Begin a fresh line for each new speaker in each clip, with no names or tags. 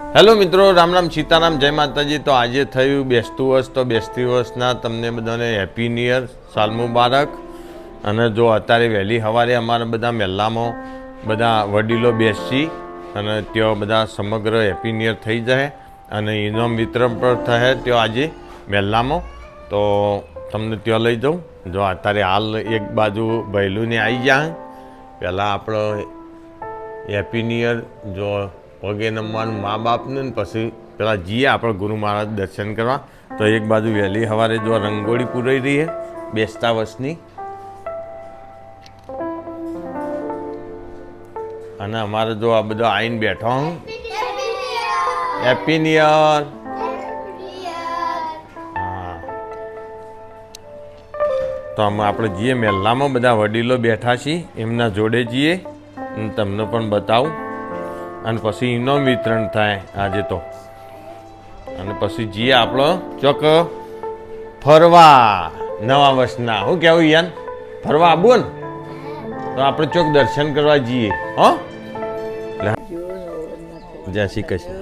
Hello મિત્રો, રામ રામ, સીતારામ, જય માતાજી. તો આજે થયું બેસતું વર્ષ, તો બેસતી વર્ષના તમને બધાને હેપી ન્યુ યર સાલ મુબારક. અને જો અત્યારે વહેલી સવારે અમારા બધા મહેલામાં, બધા વડીલો બેસી અને ત્યાં બધા સમગ્ર હેપી ન્યુ યર થઈ જાય અને ઇનામ વિતરણ પણ થશે ત્યાં આજે મહેલામાં. તો તમને ત્યાં લઈ જાઉં. જો અત્યારે હાલ એક બાજુ ભૈલુને આવી જાય પહેલાં આપણો હેપી ન્યુ યર જો પગે નમવાનું મા બાપને ને પછી પેલા જઈએ આપણે ગુરુ મહારાજ દર્શન કરવા. તો એક બાજુ વહેલી સવારે જો રંગોળી પૂરાઈ રહી છે, બેસતા વર્ષની. અને અમારે જો આ બધો આવીને બેઠો હું. હેપી નિયર તો અમે આપણે જઈએ, મહેલામાં બધા વડીલો બેઠા છીએ, એમના જોડે જઈએ. હું તમને પણ બતાવું. અને પછી ઇનામ વિતરણ થાય આજે તો. અને પછી જઈએ આપણો ચોક ફરવા. નવા વર્ષના. શું કહેવું યાન ફરવા આવું ને? તો આપણે ચોક દર્શન કરવા જઈએ હો? જય શ્રી કૃષ્ણ.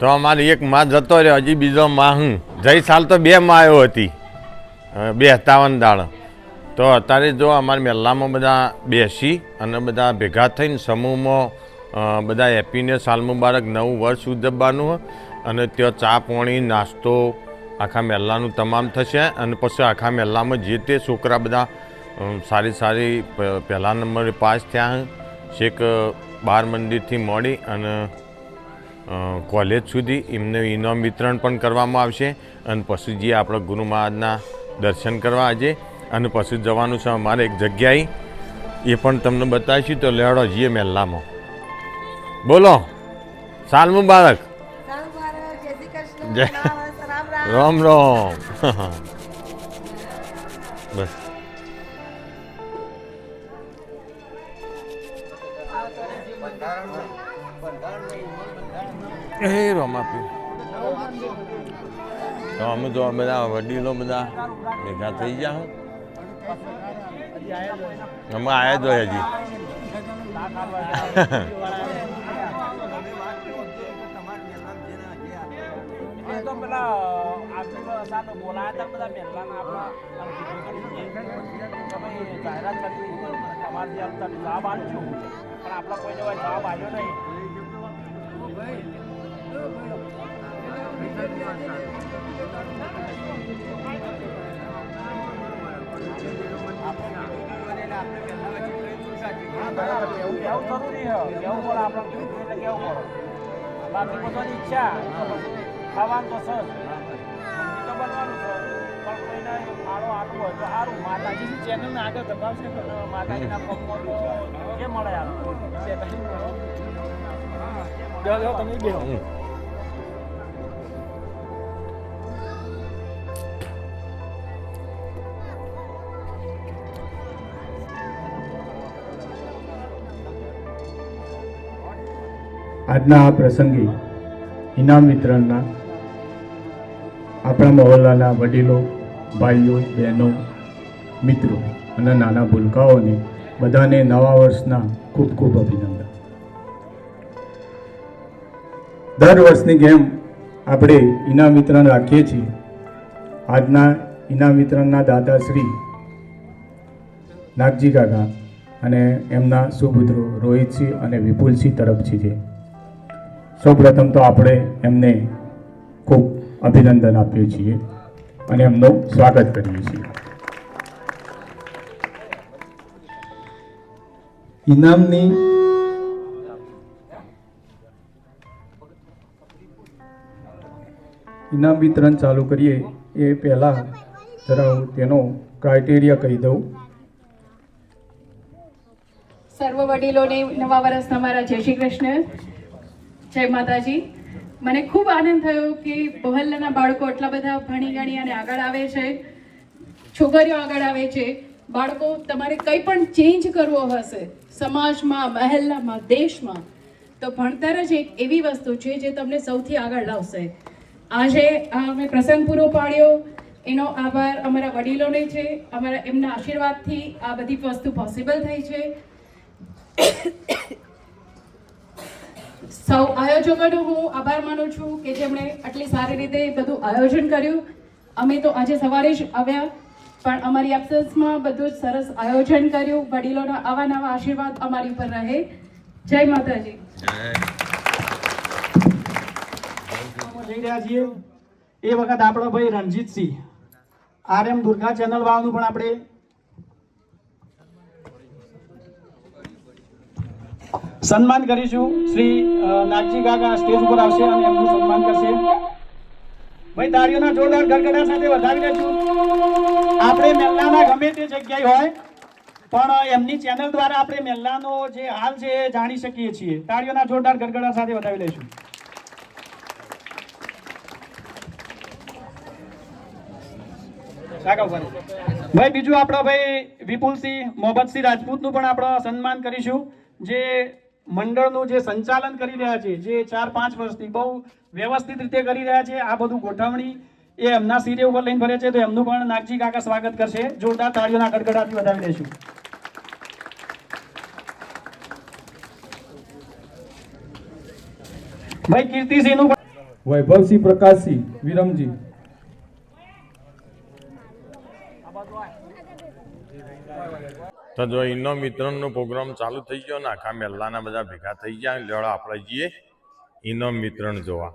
તો અમારી એક માં જતો રહ્યો, હજી બીજો માં હું. જઈ સાલ તો બે માં આવ્યો હતી. બે હતાવન દાળ તો અત્યારે જો અમારા મહેલામાં બધા બેસી અને બધા ભેગા થઈને સમૂહમાં બધા હેપીને સાલ મુબારક, નવું વર્ષ ઉજવવાનું અને ત્યાં ચા પાણી, નાસ્તો, આખા મહેલાનું તમામ થશે અને પછી આખા મહેલામાં જે તે છોકરા બધા સારી સારી પહેલા નંબરે પાસ થયા. છેક બાર મંદિરથી મળી અને કોલેજ સુધી એમને ઇનામ વિતરણ પણ કરવામાં આવશે અને પછી જે આપણા ગુરુ મહારાજના દર્શન કરવા આજે અને પછી જવાનું છે અમારે એક જગ્યાએ. એ પણ તમને બતાવીશું તો લેડો જઈએ મહેલામાં બોલો સાલ મુબારક.
રામ રામ.
રામ રામ. બસ. એ રોમાપી તો અમે તો બધા વડીલો બધા ભેગા થઈ ગયા અમે
આયા જ હોય હજી. આપણા તમે જાહેરાત કરી તમારે જે તમે જવાબ આપ્યો પણ આપણા કોઈ જવાબ જવાબ આવ્યો નહીં. બાકી બધાની ઈચ્છા ખાવાનું તો સર તો બનવાનું છે પણ કોઈને ફાળો આપવો હોય તો સારું માતાજીની ચેનલને આગળ દબાવશે માતાજીના પગમાં તો કે મળે આપણે જો જો તમે બેહો.
આજના આ પ્રસંગે ઇનામ વિતરણના આપણા મહોલ્લાના વડીલો, ભાઈઓ, બહેનો, મિત્રો અને નાના ભૂલકાઓને બધાને નવા વર્ષના ખૂબ ખૂબ અભિનંદન. દર વર્ષની જેમ આપણે ઇનામ વિતરણ રાખીએ છીએ. આજના ઇનામ વિતરણના દાદાશ્રી નાગજી કાકા અને એમના સુપુત્રો રોહિતસિંહ અને વિપુલસિંહ તરફથી છે. સૌપ્રથમ તો આપણે એમને ખૂબ અભિનંદન આપીએ છીએ અને એમનું સ્વાગત કરીએ છીએ. ઇનામની ઇનામ વિતરણ ચાલુ કરીએ એ પહેલાં જરા હું તેનો ક્રાઇટેરિયા કહી દઉં.
સર્વ વડીલોને નવા વર્ષના મારા જય શ્રી કૃષ્ણ. જય માતાજી. મને ખૂબ આનંદ થયો કે બહલ્લાના બાળકો એટલા બધા ભણી ગણી અને આગળ આવે છે. છોકરીઓ આગળ આવે છે. બાળકો, તમારે કંઈ પણ ચેન્જ કરવો હશે, સમાજમાં, મહેલ્લામાં, દેશમાં, તો ભણતર જ એક એવી વસ્તુ છે જે તમને સૌથી આગળ લાવશે. આજે આ અમે પ્રસંગ પૂરો પાડ્યો. એનો આભાર અમારા વડીલોને છે. અમારા એમના આશીર્વાદથી આ બધી વસ્તુ પોસિબલ થઈ છે.
સૌ આયોજકોનો હું આભાર માનું છું કે જેમણે આટલી સારી રીતે બધું આયોજન કર્યું. અમે તો આજે સવારે જ આવ્યા, પણ અમારી એબ્સન્સમાં બધું જ સરસ આયોજન કર્યું. વડીલોના આવા નવા આશીર્વાદ અમારી ઉપર રહે. જય માતાજી.
જઈ એ વખત આપણો ભાઈ Ranjitsinh. R M Durga channel વાળાનું પણ આપણે સન્માન કરીશું. શ્રી નાગજી કાકા સ્ટેજ ઉપર આવશે અને એમનું સન્માન કરશે. ભાઈ, તાળીઓના જોરદાર ગરગડા સાથે વધાવી લેશું આપણે મેલ્લાના ગમે તે જગ્યાએ હોય, પણ એમની ચેનલ દ્વારા આપણે મેલ્લાનો જે હાલ છે એ જાણી શકીએ છીએ. તાળીઓના જોરદાર ગડગડા સાથે વધાવી લઈશું. ભાઈ, બીજું આપણો ભાઈ વિપુલસિંહ, મોહમ્મદસિંહ રાજપૂતનું પણ આપણે સન્માન કરીશું, જે મંડળનું જે સંચાલન કરી રહ્યા છે, જે ચાર પાંચ વર્ષથી બહુ વ્યવસ્થિત રીતે કરી રહ્યા છે, આ બધું ગોઠવણી એ એમના સિરે ઉપર લઈને ફરે છે, તો એમનું પણ નાગજી કાકા સ્વાગત કરશે. જોરદાર તાળીઓના ગડગડાથી વધાવી દઈશું. ભાઈ, કીર્તિસિંહનું
વૈભવસિંહ પ્રકાશસિંહ, વિરમજી.
તો જો એનો મિત્રનો પ્રોગ્રામ ચાલુ થઈ ગયો ને, આખા મેલ્લાના બધા ભેગા થઈ ગયા લેવડો આપણે જઈએ. એનો મિત્રણ જોવા.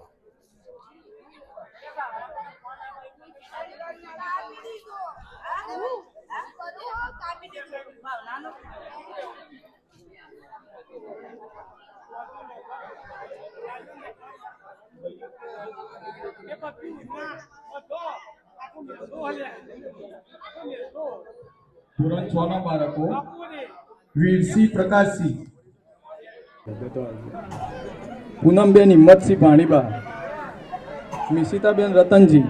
ધોરણ છ ના બાળકો Virsinh Prakashsinh. Poonamben Himmatsinh Bhaniba Mishitaben Ratanji.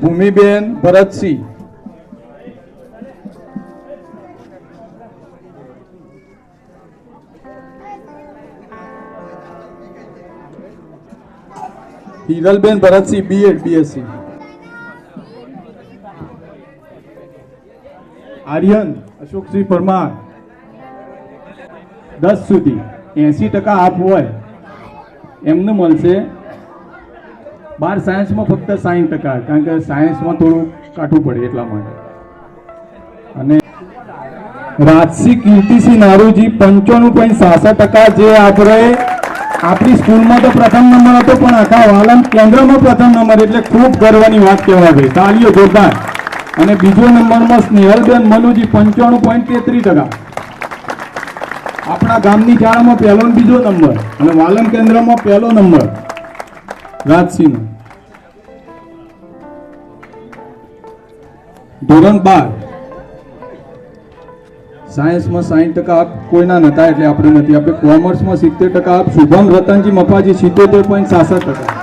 Bhumiben Bharatsinh. Hiralben Bharatsinh BEd BSc Aryan, Ashoksinh Parmar. દસ સુધી. એસી ટકા આપ હોય, એમને મળશે. બાર સાયન્સમાં ફક્ત સાઠ ટકા, કારણ કે સાયન્સમાં થોડું કાઠું પડે એટલા માટે. અને રાજસિંહ કીર્તિસિંહ નારુજી પંચાણું પોઈન્ટ સાસઠ ટકા જે આપણે આપણી સ્કૂલમાં તો પ્રથમ નંબર હતો, પણ આખા વાલમ કેન્દ્રમાં પ્રથમ નંબર એટલે ખૂબ ગર્વની વાત કહેવાય ભાઈ. તાલીઓ જોરદાર. અને બીજો નંબરમાં સ્નેહલબેન મનુજી, પંચાણું પોઈન્ટ તેત્રીસ ટકા. આપણા ગામની શાળામાં પહેલો બીજો નંબર અને વાલમ કેન્દ્રમાં પહેલો નંબર. રાજસિંહ. ધોરણ બાર. સાયન્સમાં સાઠ ટકા આપ કોઈના નતા એટલે આપણે નથી. આપણે કોમર્સમાં સિત્તેર ટકા શુભમ રતનજી મપાજી સિત્તોતેર પોઈન્ટ સાસઠ ટકા.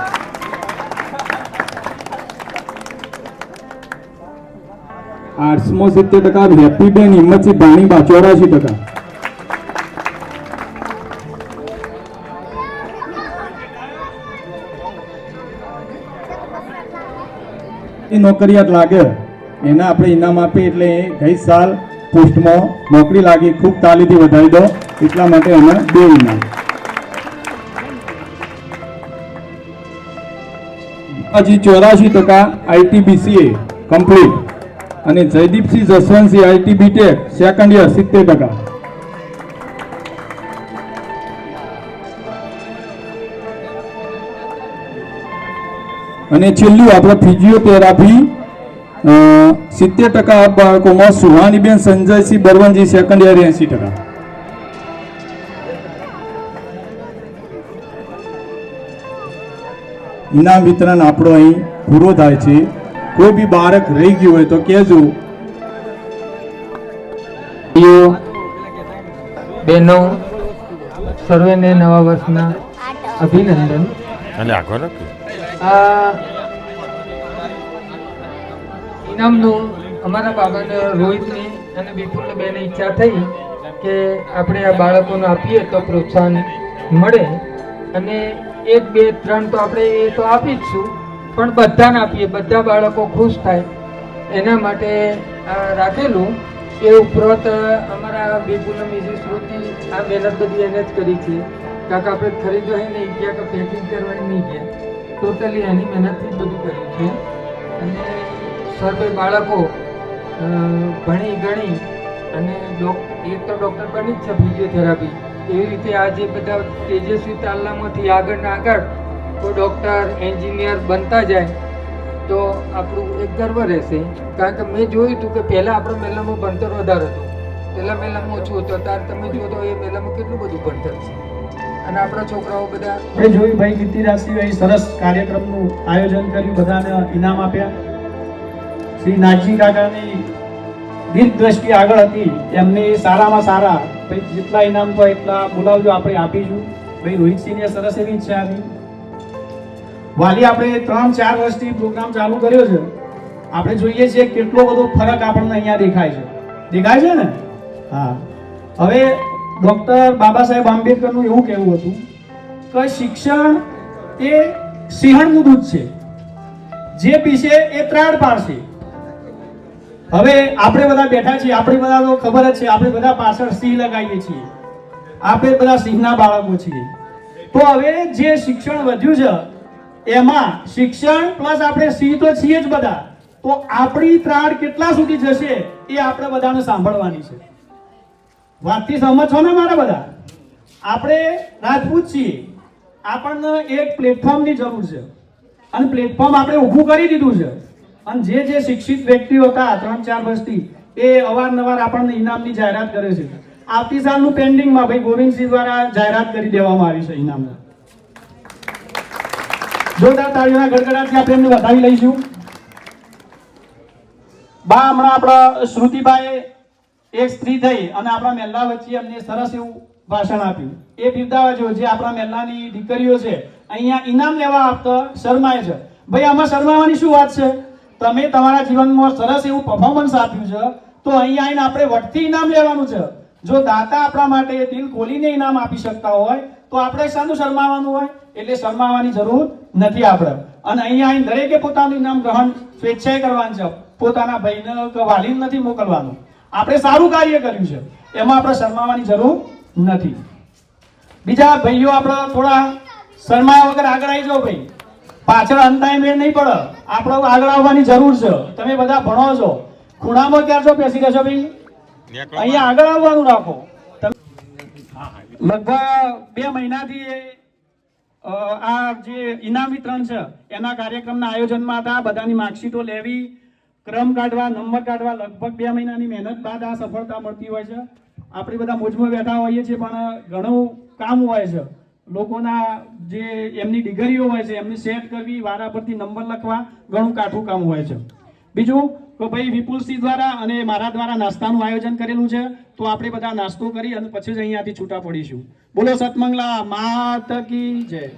આર્ટ્સમાં સિત્તેર ટકા આપ હેપીબેન હિંમતસિંહ ભાણીબા ચોરાશી ટકા. નોકરિયાત લાગે. એના આપણે ઇનામ આપીએ એટલે ગઈ સાલ પોસ્ટમાં નોકરી લાગી, ખૂબ તાલીથી વધારી દો, એટલા માટે અમે બે ઇનામ હજી ચોરાશી ટકા આઈટીબીસીએ કમ્પ્લીટ અને Jaydeepsinh Jaswantsinh IT BTech second year સિત્તેર ટકા. અને છેલ્લું, આપણે ફિઝિયોથેરાપી સિત્તેર ટકા બાળકોમાં સુહાનીબેન સંજયસિંહ બરવનજી સેકન્ડ યર એસી ટકા. ઇનામ વિતરણ આપણો અહીં પૂરો થાય છે. કોઈ બી બાળક રહી ગયું હોય તો કહેજો.
બેનો સર્વેને નવા વર્ષના અભિનંદન. આ ઇનામનું અમારા બાબાને રોહિતની અને વિપુલ બેને ઈચ્છા થઈ કે આપણે આ બાળકોને આપીએ તો પ્રોત્સાહન મળે. અને એક, બે, ત્રણ તો આપણે એ તો આપી જ છું, પણ બધાને આપીએ, બધા બાળકો ખુશ થાય. એના માટે રાખેલું એ ઉપરાંત અમારા વિપુલ મિસિસ શ્રુતિ આ મહેનત બધી એને જ કરી છે. કાકા આપણે ખરીદવા નહીં ગયા કે પેકિંગ કરવા નહીં ગયા. ટોટલી એની મહેનતથી બધું કર્યું છે. અને સર્વે બાળકો ભણી ગણી અને એક તો ડૉક્ટર બની જ છે ફિઝિયોથેરાપી. એવી રીતે આ જે બધા તેજસ્વી તાલનામાંથી આગળ આગળ કોઈ ડૉક્ટર, એન્જિનિયર બનતા જાય, તો આપણું એક ગર્વ રહેશે. કારણ કે મેં જોયું હતું કે પહેલાં આપણો મેલામાં ભણતર વધારે હતું. પહેલાં મેલામાં ઓછું હતું ત્યારે તમે જુઓ તો એ મેલામાં કેટલું બધું ભણતર છે. અને આપણા છોકરાઓ બધા
મેં જોયું ભાઈ કીર્તિરાજસિંહે સરસ કાર્યક્રમનું આયોજન કર્યું, બધાને ઇનામ આપ્યા. શ્રી નાગજી કાકાની દ્રષ્ટિ આગળ હતી. એમને સારામાં સારા, ભાઈ, જેટલા ઇનામ હોય એટલા બોલાવજો, આપણે આપીશું. ભાઈ રોહિતસિંહને સરસ એવી ઈચ્છા હતી. વાલી, આપણે ત્રણ ચાર વર્ષથી પ્રોગ્રામ ચાલુ કર્યો છે. આપણે જોઈએ છીએ કેટલો બધો ફરક આપણને અહીંયા દેખાય છે. દેખાય છે ને? હા. હવે ડોક્ટર બાબા સાહેબ આંબેડકરનું એવું કહેવું હતું કે શિક્ષણ એ સિંહણનું દૂધ છે. જે પીશે એ ત્રાડ પાડશે. હવે આપણે બધા બેઠા છીએ, આપણે બધા તો ખબર જ છે, આપણે બધા પાછળ સિંહ લગાવીએ છીએ. આપણે બધા સિંહના બાળકો છીએ. તો હવે જે શિક્ષણ વધ્યું છે, એમાં શિક્ષણ પ્લસ આપણે સિંહ તો છીએ જ બધા. તો આપણી ત્રાડ કેટલા સુધી જશે, એ આપણે બધાને સાંભળવાની છે. વાતથી સહમત છો ને મારા બધા? આપણે રાજપૂત છીએ. આપણને એક પ્લેટફોર્મની જરૂર છે. અને પ્લેટફોર્મ આપણે ઊભું કરી દીધું છે. અને જે જે શિક્ષિત વ્યક્તિઓ હતા ત્રણ ચાર વર્ષથી, એ અવારનવાર આપણને ઇનામની જાહેરાત કરે છે. આવતી સાલનું પેન્ડિંગમાં ભાઈ ગોવિંદસિંહ દ્વારા જાહેરાત કરી દેવામાં આવી છે ઇનામની. જોરદાર તાળીઓના ગડગડાટથી આપણે એમને વધાવી લઈશું. બા, હમણાં આપણા શ્રુતિભાઈ એક સ્ત્રી થઈ અને આપણા મહેલા વચ્ચે અમને સરસ એવું ભાષણ આપ્યું. એ બિરદાવાજો જે આપણા મહેલાની દીકરીઓ છે, અહીંયા ઇનામ લેવા આપતા શરમાય છે. ભાઈ, આમાં શરમાવાની શું વાત છે? તમે તમારા જીવનમાં સરસ એવું પરફોર્મન્સ આપ્યું છે, તો અહીં આવીને આપણે વટથી ઇનામ લેવાનું છે. જો દાતા આપણા માટે દિલ ખોલીને ઇનામ આપી શકતા હોય, તો આપણે શાનું શરમાવાનું હોય, એટલે શરમાવાની જરૂર નથી આપણે. અને અહીંયા આવીને દરેકે પોતાનું ઇનામ ગ્રહણ સ્વેચ્છાએ કરવાનું છે. પોતાના ભાઈને કે વાલીને નથી મોકલવાનું. આપણે સારું કાર્ય કર્યું છે. એમાં આપણે શરમાવાની જરૂર નથી. બીજા ભાઈઓ આપણે થોડા શરમાયા વગર આગળ આવી જાઓ ભાઈ. પાછળ અંતાય મેળ નહીં પડે. આપણે આગળ આવવાની જરૂર છે. તમે બધા ભણો છો. ખૂણામાં ક્યાં છો? બેસી રહેશો ભાઈ? અહીંયા આગળ આવવાનું રાખો. લગભગ બે મહિનાથી આ જે ઇનામ વિતરણ છે એના કાર્યક્રમના આયોજનમાં હતા. બધાની માર્કશીટો લેવી ક્રમ કાઢવા નંબર કાઢવા લગભગ બે મહિનાની મહેનત બાદ આ સફળતા મળતી હોય છે. આપણે બધા મોજમાં બેઠા હોઈએ છીએ પણ ઘણું કામ હોય છે. લોકોના જે એમની ડિગ્રીઓ હોય છે, એમની સેટ કરવી, વારા પરથી નંબર લખવા, ઘણું કાઠું કામ હોય છે. બીજું તો ભાઈ વિપુલસિંહ દ્વારા અને મારા દ્વારા નાસ્તાનું આયોજન કરેલું છે, તો આપણે બધા નાસ્તો કરી અને પછી જ અહીંયાથી છૂટા પડીશું. બોલો સતમંગલા, માત કી જય.